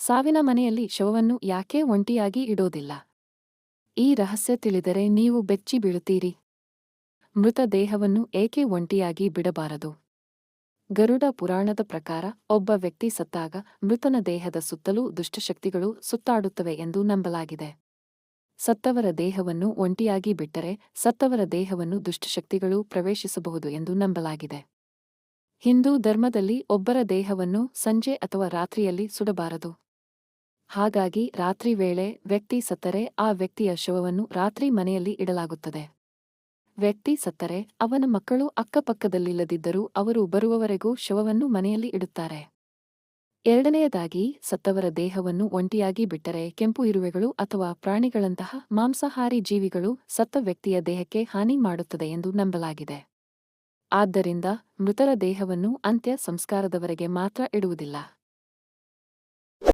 ಸಾವಿನ ಮನೆಯಲ್ಲಿ ಶವವನ್ನು ಯಾಕೆ ಒಂಟಿಯಾಗಿ ಇಡೋದಿಲ್ಲ? ಈ ರಹಸ್ಯ ತಿಳಿದರೆ ನೀವು ಬೆಚ್ಚಿ ಬೀಳುತ್ತೀರಿ. ಮೃತ ದೇಹವನ್ನು ಏಕೆ ಒಂಟಿಯಾಗಿ ಬಿಡಬಾರದು? ಗರುಡ ಪುರಾಣದ ಪ್ರಕಾರ ಒಬ್ಬ ವ್ಯಕ್ತಿ ಸತ್ತಾಗ ಮೃತನ ದೇಹದ ಸುತ್ತಲೂ ದುಷ್ಟಶಕ್ತಿಗಳು ಸುತ್ತಾಡುತ್ತವೆ ಎಂದು ನಂಬಲಾಗಿದೆ. ಸತ್ತವರ ದೇಹವನ್ನು ಒಂಟಿಯಾಗಿ ಬಿಟ್ಟರೆ ಸತ್ತವರ ದೇಹವನ್ನು ದುಷ್ಟಶಕ್ತಿಗಳು ಪ್ರವೇಶಿಸಬಹುದು ಎಂದು ನಂಬಲಾಗಿದೆ. ಹಿಂದೂ ಧರ್ಮದಲ್ಲಿ ಒಬ್ಬರ ದೇಹವನ್ನು ಸಂಜೆ ಅಥವಾ ರಾತ್ರಿಯಲ್ಲಿ ಸುಡಬಾರದು. ಹಾಗಾಗಿ ರಾತ್ರಿ ವೇಳೆ ವ್ಯಕ್ತಿ ಸತ್ತರೆ ಆ ವ್ಯಕ್ತಿಯ ಶವವನ್ನು ರಾತ್ರಿ ಮನೆಯಲ್ಲಿ ಇಡಲಾಗುತ್ತದೆ. ವ್ಯಕ್ತಿ ಸತ್ತರೆ ಅವನ ಮಕ್ಕಳು ಅಕ್ಕಪಕ್ಕದಲ್ಲಿಲ್ಲದಿದ್ದರೂ ಅವರು ಬರುವವರೆಗೂ ಶವವನ್ನು ಮನೆಯಲ್ಲಿ ಇಡುತ್ತಾರೆ. ಎರಡನೆಯದಾಗಿ ಸತ್ತವರ ದೇಹವನ್ನು ಒಂಟಿಯಾಗಿ ಬಿಟ್ಟರೆ ಕೆಂಪು ಇರುವೆಗಳು ಅಥವಾ ಪ್ರಾಣಿಗಳಂತಹ ಮಾಂಸಾಹಾರಿ ಜೀವಿಗಳು ಸತ್ತ ವ್ಯಕ್ತಿಯ ದೇಹಕ್ಕೆ ಹಾನಿ ಮಾಡುತ್ತದೆ ಎಂದು ನಂಬಲಾಗಿದೆ. ಆದ್ದರಿಂದ ಮೃತರ ದೇಹವನ್ನು ಅಂತ್ಯ ಸಂಸ್ಕಾರದವರೆಗೆ ಮಾತ್ರ ಇಡುವುದಿಲ್ಲ.